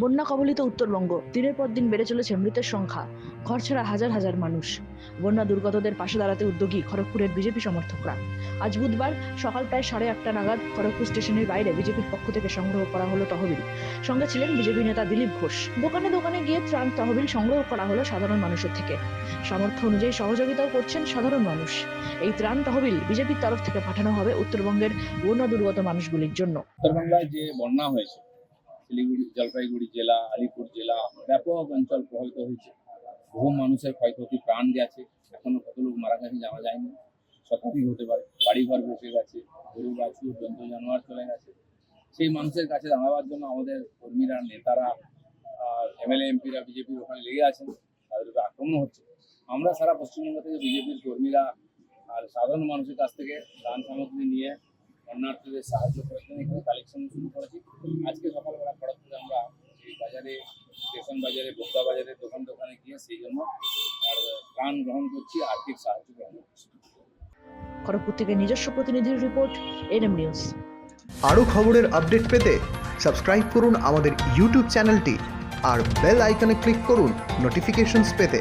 বন্যা কবলিত উত্তরবঙ্গ। দিনের পর দিন বেড়ে চলেছে মৃতের সংখ্যা। ঘর ছাড়া হাজার হাজার মানুষ। বন্যা দুর্গতদের পাশে দাঁড়াতে উদ্যোগী খড়গপুরের বিজেপি সমর্থকরা। আজ বুধবার সকাল প্রায় সাড়ে আটটা নাগাদ খড়গপুর স্টেশনের বাইরে বিজেপির পক্ষ থেকে সংগ্রহ করা হলো তহবিল। সঙ্গে ছিলেন বিজেপি নেতা দিলীপ ঘোষ। দোকানে দোকানে গিয়ে ত্রাণ তহবিল সংগ্রহ করা হলো সাধারণ মানুষের থেকে। সামর্থ্য অনুযায়ী সহযোগিতাও করছেন সাধারণ মানুষ। এই ত্রাণ তহবিল বিজেপির তরফ থেকে পাঠানো হবে উত্তরবঙ্গের বন্যা দুর্গত মানুষগুলির জন্য। উত্তরবাংলায় যে বন্যা হয়েছে শিলিগুড়ি, জলপাইগুড়ি জেলা, আলিপুর জেলা ব্যাপক অঞ্চল প্রভাবিত হয়েছে। বহু মানুষের ক্ষয়ক্ষতি, প্রাণ গেছে। এখনও কত লোক মারা গেছে জানা যায়নি। শতাধিক হতে পারে। বাড়িঘর বসে গেছে, গরু, বাছুর, জন্তু, জানোয়ার চলে গেছে। সেই মানুষের কাছে দাঁড়াবার জন্য আমাদের কর্মীরা, নেতারা এমএলএ, এমপিরা বিজেপির ওখানে লেগে আছেন। তাদের উপরে আক্রমণ হচ্ছে। আমরা সারা পশ্চিমবঙ্গ থেকে বিজেপির কর্মীরা আর সাধারণ মানুষের কাছ থেকে দান সামগ্রী নিয়ে বন্যার্থীদের সাহায্য করার জন্য এখানে কালেকশন শুরু করেছি। আজকে সকালবেলা খড়গপুরে আমরা এই বাজারে স্টেশন বাজারে বোগদা বাজারে দোকান দোকানে গিয়ে সেই জন্য আর প্রাণ গ্রহণ করছি আর্থিক সাহায্য গ্রহণ করছি। খড়গপুর থেকে নিজস্ব প্রতিনিধির রিপোর্ট এনএম নিউজ। আরও খবরের আপডেট পেতে সাবস্ক্রাইব করুন আমাদের ইউটিউব চ্যানেলটি আর বেল আইকনে ক্লিক করুন নোটিফিকেশনস পেতে।